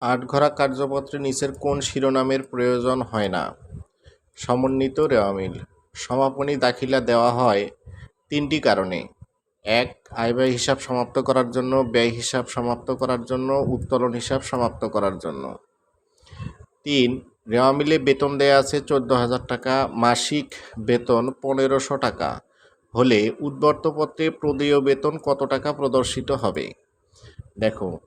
আটঘরা কার্যপত্রে নিচের কোন শিরোনামের প্রয়োজন হয় না? সমন্বিত রেওয়ামিল। সমাপনী দাখিলা দেওয়া হয় তিনটি কারণে। এক আয় ব্যয় হিসাব সমাপ্ত করার জন্য, ব্যয় হিসাব সমাপ্ত করার জন্য, উত্তোলন হিসাব সমাপ্ত করার জন্য। তিন, রেওয়ামিলে বেতন দেয়া আছে চোদ্দ হাজার টাকা, মাসিক বেতন পনেরোশো টাকা। হলে উদ্বর্তপত্রে প্রদেয় বেতন কত টাকা প্রদর্শিত হবে? দেখো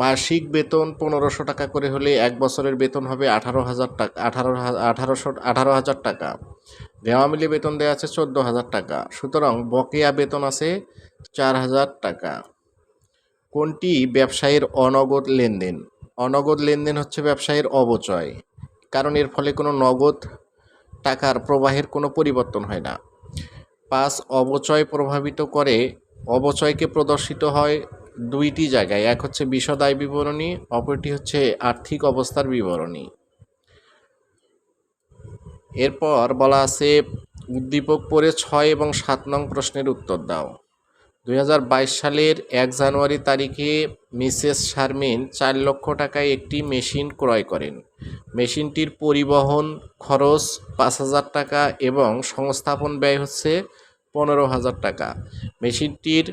মাসিক বেতন পনেরোশো টাকা করে হলে এক বছরের বেতন হবে আঠারো হাজার টাকা, আঠারো আঠারোশো, আঠারো হাজার টাকা। দেওয়া মিলে বেতন দেওয়া আছে চোদ্দ হাজার টাকা। সুতরাং বকেয়া বেতন আছে চার হাজার টাকা। কোনটি? ব্যবসায়ীর অনগদ লেনদেন। অনগদ লেনদেন হচ্ছে ব্যবসায়ীর অবচয়, কারণ এর ফলে কোনো নগদ টাকার প্রবাহের কোনো পরিবর্তন হয় না। পাঁচ, অবচয় প্রভাবিত করে। অবচয়কে প্রদর্শিত হয় দুইটি জায়গায়, এক হচ্ছে বিশদ আয় বিবরণী, অপরটি হচ্ছে আর্থিক অবস্থার বিবরণী। এরপর বলা আছে, উদ্দীপক পরে ছয় এবং সাত নং প্রশ্নের উত্তর দাও। দুই হাজার বাইশ সালের এক জানুয়ারি তারিখে মিসেস শারমিন চার লক্ষ টাকায় একটি মেশিন ক্রয় করেন। মেশিনটির পরিবহন খরচ পাঁচ হাজার টাকা এবং সংস্থাপন ব্যয় হচ্ছে পনেরো হাজার টাকা। মেশিনটির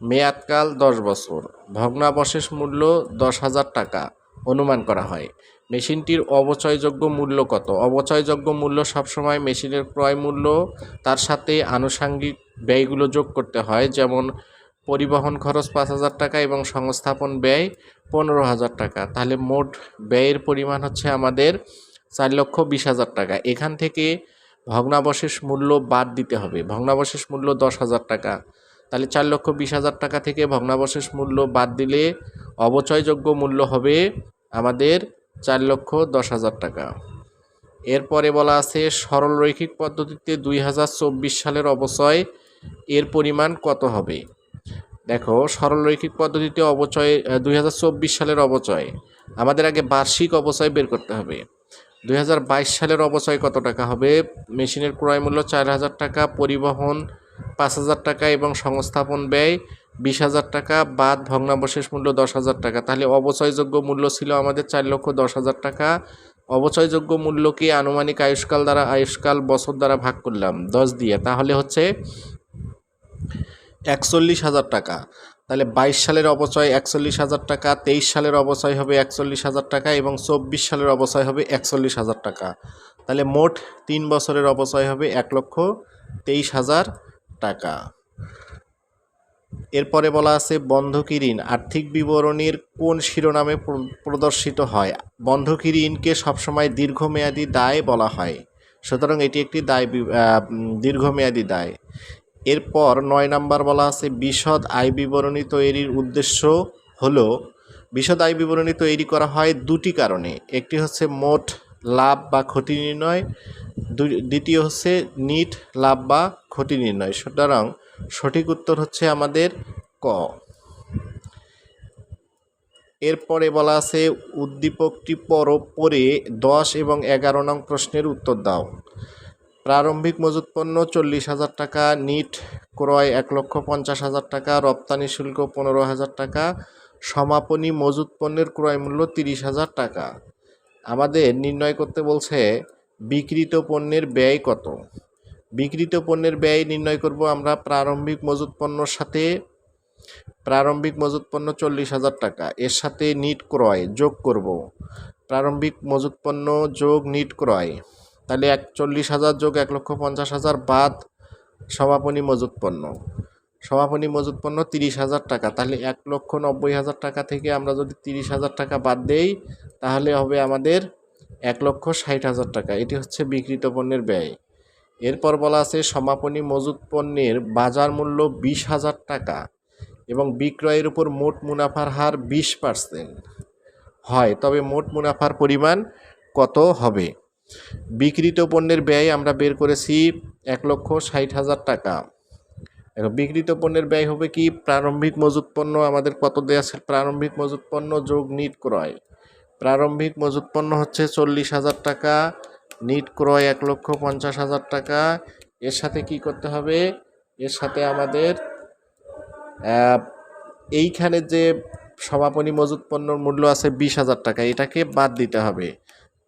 মেয়াদকাল দশ বছর। ভগ্নাবশেষ মূল্য দশ হাজার টাকা, অনুমান করা হয়। মেশিনটির অবচয়যোগ্য মূল্য কত? অবচয়যোগ্য মূল্য সবসময় মেশিনের ক্রয় মূল্য, তার সাথে আনুষাঙ্গিক ব্যয়গুলো যোগ করতে হয়, যেমন পরিবহন খরচ পাঁচ হাজার টাকা এবং সংস্থাপন ব্যয় পনেরো হাজার টাকা। তাহলে মোট ব্যয়ের পরিমাণ হচ্ছে আমাদের চার লক্ষ বিশ হাজার টাকা। এখান থেকে ভগ্নাবশেষ মূল্য বাদ দিতে হবে। ভগ্নাবশেষ মূল্য দশ হাজার টাকা। তাহলে চার লক্ষ বিশ হাজার টাকা থেকে ভগ্নাবশেষ মূল্য বাদ দিলে অবচয়যোগ্য মূল্য হবে আমাদের চার লক্ষ দশ হাজার টাকা। এরপরে বলা আছে, সরল রৈখিক পদ্ধতিতে দুই হাজার চব্বিশ সালের অবচয় এর পরিমাণ কত হবে? দেখো, সরল রৈখিক পদ্ধতিতে অবচয় দুই হাজার চব্বিশ সালের অবচয়। আমাদের আগে বার্ষিক অবচয় বের করতে হবে। দুই হাজার বাইশ সালের অবচয় কত টাকা হবে? মেশিনের ক্রয় মূল্য চার হাজার টাকা, পরিবহন পাঁচ হাজার টাকা এবং সংস্থাপন ব্যয় বিশ হাজার টাকা, বাদ ভগ্নাবশেষ মূল্য দশ হাজার টাকা। তাহলে অবচয়যোগ্য মূল্য ছিল আমাদের চার লক্ষ দশ হাজার টাকা। অবচয়যোগ্য মূল্যকে আনুমানিক আয়ুষ্কাল দ্বারা আয়ুষ্কাল বছর দ্বারা ভাগ করলাম দশ দিয়ে। তাহলে হচ্ছে একচল্লিশ হাজার টাকা। তাহলে বাইশ সালের অবচয় একচল্লিশ হাজার টাকা, তেইশ সালের অবচয় হবে একচল্লিশ হাজার টাকা এবং চব্বিশ সালের অবচয় হবে একচল্লিশ হাজার টাকা। তাহলে মোট তিন বছরের অবচয় হবে এক লক্ষ তেইশ হাজার টাকা। এরপরে বলা আছে, বন্ধকি ঋণ, আর্থিক বিবরণীর কোন শিরোনামে প্রদর্শিত হয়? বন্ধকি ঋণকে সবসময় দীর্ঘমেয়াদী দায় বলা হয়। সুতরাং এটি একটি দায় দীর্ঘমেয়াদী দায়। এরপর নয় নাম্বার বলা আছে, বিশদ আয় বিবরণী তৈরির উদ্দেশ্য হলো, বিশদ আয় বিবরণী তৈরি করা হয় দুটি কারণে। একটি হচ্ছে মোট লাভ বা ক্ষতি নির্ণয় দ্বিতীয় হচ্ছে নিট লাভ বা ক্ষতি নির্ণয়। সুতরাং সঠিক উত্তর হচ্ছে আমাদের ক। এরপরে বলা আছে, উদ্দীপকটি পর পরে দশ এবং এগারো নং প্রশ্নের উত্তর দাও। প্রারম্ভিক মজুত পণ্য চল্লিশ হাজার টাকা, নিট ক্রয় এক লক্ষ পঞ্চাশ হাজার টাকা, রপ্তানি শুল্ক পনেরো হাজার টাকা, সমাপনী মজুত পণ্যের ক্রয় মূল্য তিরিশ হাজার টাকা। আমাদের নির্ণয় করতে বলছে, বিক্রিত পণ্যের ব্যয় কত? বিক্রিত পণ্যের ব্যয় নির্ণয় করব আমরা প্রারম্ভিক মজুত পণ্যর সাথে। প্রারম্ভিক মজুত পণ্য চল্লিশ হাজার টাকা। এর সাথে নিট ক্রয় যোগ করব। প্রারম্ভিক মজুত পণ্য যোগ নিট ক্রয়। তাহলে এক চল্লিশ হাজার যোগ এক লক্ষ পঞ্চাশ হাজার বাদ সমাপনী মজুত পণ্য। সমাপনী মজুত পণ্য তিরিশ হাজার টাকা। তাহলে এক লক্ষ নব্বই হাজার টাকা থেকে আমরা যদি তিরিশ হাজার টাকা বাদ দেই, তাহলে হবে আমাদের এক লক্ষ ষাট হাজার টাকা। এটি হচ্ছে বিক্রিত পণ্যের ব্যয়। এরপর বলা আছে, সমাপনী মজুত পণ্যের বাজার মূল্য বিশ হাজার টাকা এবং বিক্রয়ের উপর মোট মুনাফার হার বিশ পার্সেন্ট। হয়, তবে মোট মুনাফার পরিমাণ কত হবে? বিক্রিত পণ্যের ব্যয় আমরা বের করেছি এক লক্ষ ষাট হাজার টাকা। বিক্রিত পণ্যের ব্যয় হবে কি? প্রারম্ভিক মজুত পণ্য আমাদের কত দেওয়া আছে? প্রারম্ভিক মজুত পণ্য যোগ নিট ক্রয়। প্রারম্ভিক মজুত পণ্য হচ্ছে চল্লিশ হাজার টাকা নিট ক্রয় এক লক্ষ পঞ্চাশ হাজার টাকা। এর সাথে কি করতে হবে? এর সাথে আমাদের এইখানে যে সমাপনী মজুত পণ্যর মূল্য আছে বিশ হাজার টাকা, এটাকে বাদ দিতে হবে।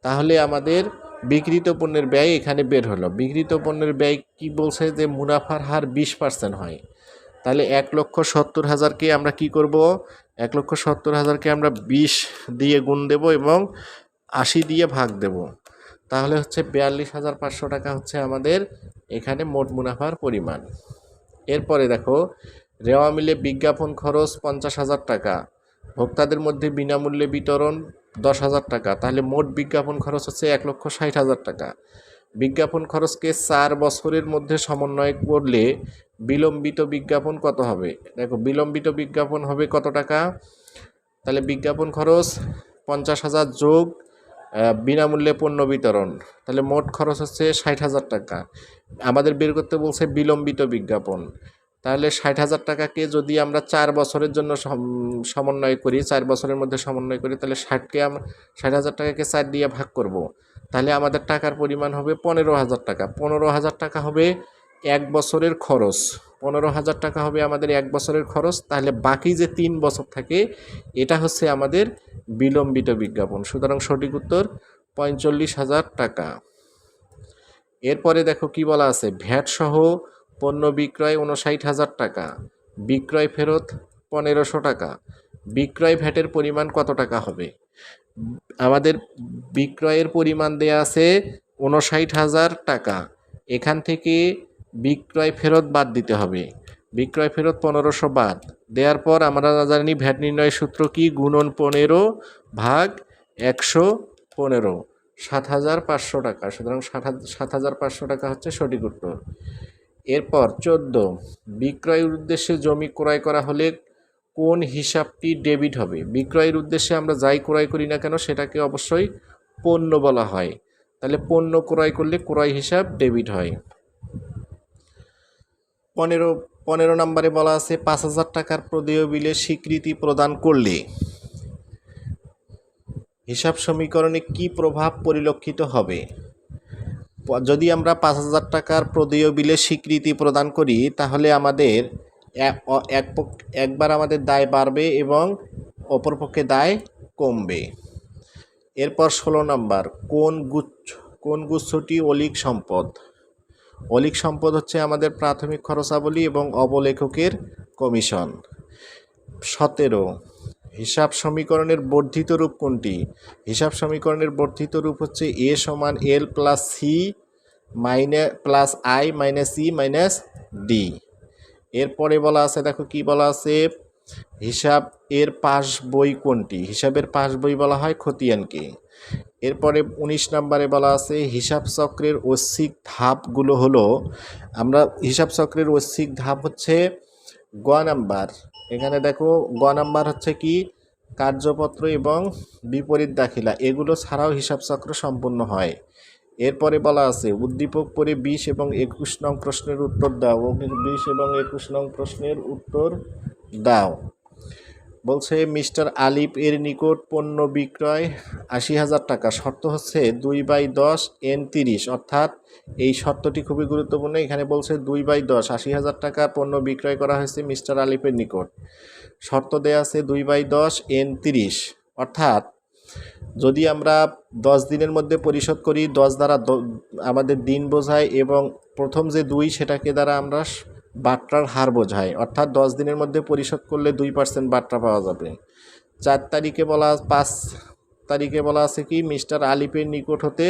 তাহলে আমাদের বিক্রিত পণ্যের ব্যয় এখানে বের হলো। বিক্রিত পণ্যের ব্যয় কি বলছে? যে মুনাফার হার বিশ পার্সেন্ট হয়। তাহলে এক লক্ষ সত্তর হাজারকে আমরা কি করব? এক লক্ষ সত্তর হাজারকে আমরা বিশ দিয়ে গুণ দেব এবং আশি দিয়ে ভাগ দেব। তাহলে হচ্ছে বিয়াল্লিশ হাজার পাঁচশো টাকা হচ্ছে আমাদের এখানে মোট মুনাফার পরিমাণ। এরপরে দেখো, রেওয়া মিলে বিজ্ঞাপন খরচ পঞ্চাশ হাজার টাকা, ভোক্তাদের মধ্যে বিনামূল্যে বিতরণ দশ হাজার টাকা, তাহলে মোট বিজ্ঞাপন খরচ হচ্ছে এক লক্ষ ষাট হাজার টাকা। বিজ্ঞাপন খরচকে চার বছরের মধ্যে সমন্বয় করলে বিলম্বিত বিজ্ঞাপন কত হবে? দেখো, বিলম্বিত বিজ্ঞাপন হবে কত টাকা? তাহলে বিজ্ঞাপন খরচ পঞ্চাশ হাজার যোগ বিনামূল্যে পণ্য বিতরণ। তাহলে মোট খরচ হচ্ছে ষাট হাজার টাকা। আমাদের বের করতে বলছে বিলম্বিত বিজ্ঞাপন। তাহলে ষাট হাজার টাকাকে যদি আমরা চার বছরের জন্য সম- সমন্বয় করি, চার বছরের মধ্যে সমন্বয় করি, তাহলে ষাটকে আমরা ষাট হাজার টাকাকে চার দিয়ে ভাগ করব। তাহলে আমাদের টাকার পরিমাণ হবে পনেরো হাজার টাকা। পনেরো হাজার টাকা হবে এক বছরের খরচ। পনেরো হাজার টাকা হবে আমাদের এক বছরের খরচ। তাহলে বাকি যে তিন বছর থাকে, এটা হচ্ছে আমাদের বিলম্বিত বিজ্ঞাপন। সুতরাং সঠিক উত্তর, পঁয়তাল্লিশ হাজার টাকা। এরপরে দেখো কি বলা আছে, ভ্যাট সহ পণ্য বিক্রয় উনষাট হাজার টাকা, বিক্রয় ফেরত পনেরোশো টাকা, বিক্রয় ভ্যাটের পরিমাণ কত টাকা হবে? আমাদের বিক্রয়ের পরিমাণ দেয়া আছে উনষাট হাজার টাকা, এখান থেকে বিক্রয় ফেরত বাদ দিতে হবে। বিক্রয় ফেরত পনেরোশো বাদ দেওয়ার পর আমরা জানি ভ্যাট নির্ণয় সূত্র কি? গুণন পনেরো ভাগ একশো পনেরো। সাত হাজার পাঁচশো টাকা। সুতরাং সাত হাজার পাঁচশো টাকা হচ্ছে সঠিক উত্তর। এরপর চোদ্দ। বিক্রয়ের উদ্দেশ্যে জমি ক্রয় করা হলে কোন হিসাবটি ডেবিট হবে? বিক্রয়ের উদ্দেশ্যে আমরা যাই ক্রয় করি না কেন সেটাকে অবশ্যই পণ্য বলা হয়। তাহলে পণ্য ক্রয় করলে ক্রয় হিসাব ডেবিট হয়। পনেরো পনেরো নম্বরে বলা আছে, পাঁচ হাজার টাকার প্রদেয় বিলে স্বীকৃতি প্রদান করলে। হিসাব সমীকরণে কি প্রভাব পরিলক্ষিত হবে? যদি আমরা পাঁচ হাজার টাকার প্রদেয় বিলে স্বীকৃতি প্রদান করি, তাহলে আমাদের এক একবার আমাদের দায় বাড়বে এবং অপরপক্ষে দায় কমবে। এরপর ষোলো নম্বর, কোন গুচ্ছ, কোন গুচ্ছটি অলিক সম্পদ? অলিক সম্পদ হচ্ছে আমাদের প্রাথমিক খরচাবলী এবং অবলেখকের কমিশন। সতেরো, হিসাব সমীকরণের বর্ধিত রূপ কোনটি? হিসাব সমীকরণের বর্ধিত রূপ হচ্ছে এ সমান L plus C minus, plus I minus C minus D. এরপরে বলা আছে, দেখো কি বলা আছে? হিসাব এর পাস বই কোনটি? হিসাবের পাস বই বলা হয় খতিয়ানকে এরপরে উনিশ নম্বরে বলা আছে, হিসাব চক্রের ঐচ্ছিক ধাপগুলো হলো, আমরা হিসাব চক্রের ঐচ্ছিক ধাপ হচ্ছে গ নাম্বার। এখানে দেখো, গ নাম্বার হচ্ছে কি? কার্যপত্র এবং বিপরীত দাখিলা। এগুলো ছাড়াও হিসাব চক্র সম্পূর্ণ হয়। এরপরে বলা আছে, উদ্দীপক পরে বিশ এবং একুশ নং প্রশ্নের উত্তর দাও। বিশ এবং একুশ নং প্রশ্নের উত্তর দাও। বলছে, মিস্টার আলিফ এর নিকট পণ্য বিক্রয় আশি হাজার টাকা। শর্ত হচ্ছে দুই বাই দশ এন তিরিশ। অর্থাৎ এই শর্তটি খুবই গুরুত্বপূর্ণ। এখানে বলছে দুই বাই দশ, আশি হাজার টাকা পণ্য বিক্রয় করা হয়েছে মিস্টার আলিফের নিকট। শর্ত দেয়া আছে দুই বাই দশ এন তিরিশ। অর্থাৎ যদি আমরা দশ দিনের মধ্যে পরিশোধ করি, দশ দ্বারা আমাদের দিন বোঝায় এবং প্রথম যে দুই, সেটাকে দ্বারা আমরা বাট্রার হার বোঝাই অর্থাৎ দশ দিনের মধ্যে পরিশোধ করলে দুই পার্সেন্ট বাট্রা পাওয়া যাবে। চার তারিখে বলা পাঁচ তারিখে বলা আছে কি, মিস্টার আলিফের নিকট হতে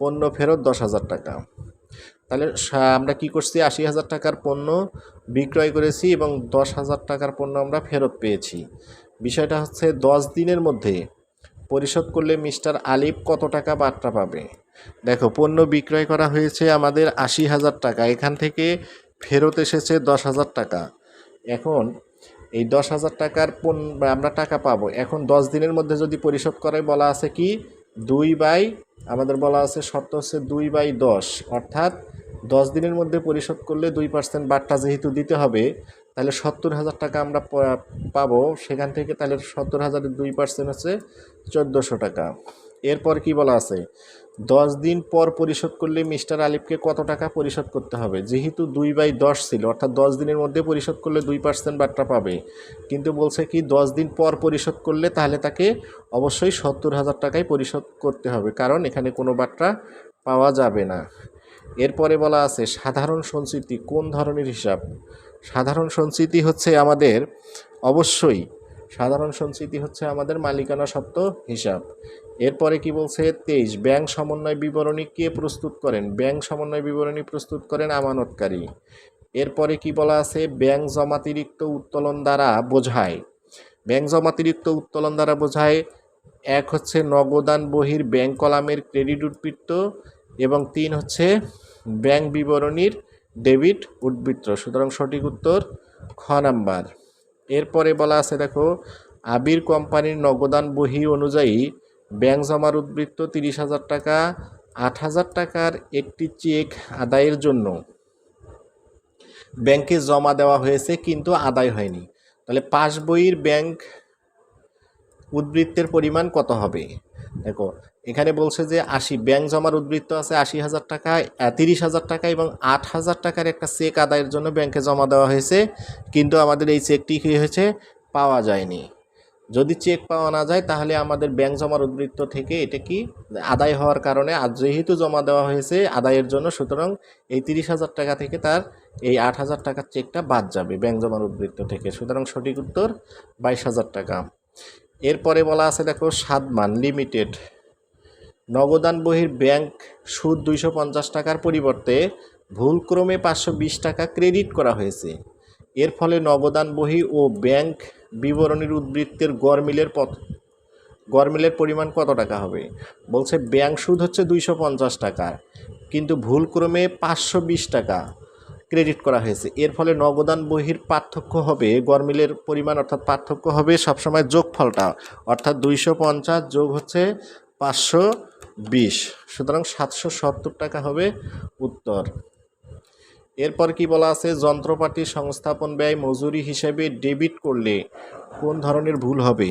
পণ্য ফেরত দশ হাজার টাকা। তাহলে আমরা কি করছি, আশি হাজার টাকার পণ্য বিক্রয় করেছি এবং দশ হাজার টাকার পণ্য আমরা ফেরত পেয়েছি। বিষয়টা হচ্ছে দশ দিনের মধ্যে পরিশোধ করলে মিস্টার আলিফ কত টাকা বার্তা পাবে? দেখো, পণ্য বিক্রয় করা হয়েছে আমাদের আশি হাজার টাকা, এখান থেকে ফেরত এসেছে দশ হাজার টাকা। এখন এই দশ হাজার টাকার পণ্য আমরা টাকা পাবো। এখন দশ দিনের মধ্যে যদি পরিশোধ করে বলা আছে কি? দুই বাই, আমাদের বলা আছে শর্ত হচ্ছে দুই বাই দশ। অর্থাৎ দশ দিনের মধ্যে পরিশোধ করলে দুই পার্সেন্ট বাট্টা যেহেতু দিতে হবে তাহলে সত্তর হাজার টাকা আমরা পাবো। সেখান থেকে তাহলে সত্তর হাজারের দুই পার্সেন্ট হচ্ছে চোদ্দোশো টাকা। এরপর কি বলা আছে? দশ দিন পর পরিশোধ করলে মিস্টার আলিফকে কত টাকা পরিশোধ করতে হবে? যেহেতু দুই বাই দশ ছিল, অর্থাৎ দশ দিনের মধ্যে পরিশোধ করলে দুই পার্সেন্ট বাট্টা পাবে। কিন্তু বলছে কি, দশ দিন পর পরিশোধ করলে তাহলে তাকে অবশ্যই সত্তর হাজার টাকায় পরিশোধ করতে হবে। কারণ এখানে কোনো বাট্টা পাওয়া যাবে না। এরপরে বলা আছে, সাধারণ সঞ্চিতি কোন ধরনের হিসাব? সাধারণ সঞ্চিতি হচ্ছে আমাদের, অবশ্যই সাধারণ সঞ্চিতি হচ্ছে আমাদের মালিকানা সত্ত্ব হিসাব। এরপরে কি বলছে? তেইশ, ব্যাংক সমন্বয় বিবরণী কে প্রস্তুত করেন? ব্যাংক সমন্বয় বিবরণী প্রস্তুত করেন আমানতকারী। এরপরে কি বলা আছে? ব্যাংক জমাতিরিক্ত উত্তোলন দ্বারা বোঝায়। ব্যাংক জমাতিরিক্ত উত্তোলন দ্বারা বোঝায়, এক হচ্ছে নগদান বহির ব্যাংক কলামের ক্রেডিট উদ্বৃত্ত এবং তিন হচ্ছে ব্যাংক বিবরণীর ডেবিট উদ্বৃত্ত। সুতরাং সঠিক উত্তর খ নাম্বার। এরপরে বলা আছে, দেখো, আবির কোম্পানির নগদান বহি অনুযায়ী ব্যাংক জমার উদ্বৃত্ত তিরিশ হাজার টাকা, আট হাজার টাকার একটি চেক আদায়ের জন্য। ব্যাংকে জমা দেওয়া হয়েছে, কিন্তু আদায় হয়নি। তাহলে পাস বইয়ের ব্যাংক উদ্বৃত্তের পরিমাণ কত হবে? দেখো, এখানে বলছে যে আশি, ব্যাংক জমার উদ্বৃত্ত আছে আশি হাজার টাকা তিরিশ হাজার টাকা এবং আট হাজার টাকার একটা চেক আদায়ের জন্য ব্যাংকে জমা দেওয়া হয়েছে, কিন্তু আমাদের এই চেকটি কী হয়েছে? পাওয়া যায়নি। যদি চেক পাওয়া না যায়, তাহলে আমাদের ব্যাংক জমার উদ্বৃত্ত থেকে এটা কি? আদায় হওয়ার কারণে যেহেতু জমা দেওয়া হয়েছে আদায়ের জন্য, সুতরাং এই তিরিশ হাজার টাকা থেকে তার এই আট হাজার টাকার চেকটা বাদ যাবে ব্যাংক জমার উদ্বৃত্ত থেকে। সুতরাং সঠিক উত্তর বাইশ হাজার টাকা। এরপরে বলা আছে, দেখো সাদমান লিমিটেড নগদান বহির ব্যাংক সুদ দুইশো পঞ্চাশ টাকার পরিবর্তে ভুলক্রমে পাঁচশো বিশ টাকা ক্রেডিট করা হয়েছে। এর ফলে নগদান বহি ও ব্যাংক বিবরণীর উদ্বৃত্তের গড়মিলের পথ গড়মিলের পরিমাণ কত টাকা হবে? বলছে, ব্যাংক সুদ হচ্ছে দুইশো পঞ্চাশ টাকা, কিন্তু ভুলক্রমে পাঁচশো বিশ টাকা। ক্রেডিট করা হয়েছে। এর ফলে নগদান বহির পার্থক্য হবে, গরমিলের পরিমাণ অর্থাৎ পার্থক্য হবে, সবসময় যোগফলটা অর্থাৎ দুইশো পঞ্চাশ যোগ হচ্ছে পাঁচশো বিশ। সুতরাং সাতশো সত্তর টাকা হবে উত্তর। এরপর কি বলা আছে? যন্ত্রপাতি সংস্থাপন ব্যয় মজুরি হিসেবে ডেবিট করলে কোন ধরনের ভুল হবে?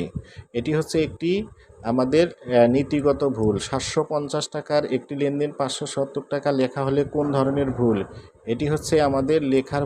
এটি হচ্ছে একটি আমাদের নীতিগত ভুল। সাতশো পঞ্চাশ টাকার একটি লেনদেন পাঁচশো সত্তর টাকা লেখা হলে কোন ধরনের ভুল? এটি হচ্ছে আমাদের লেখার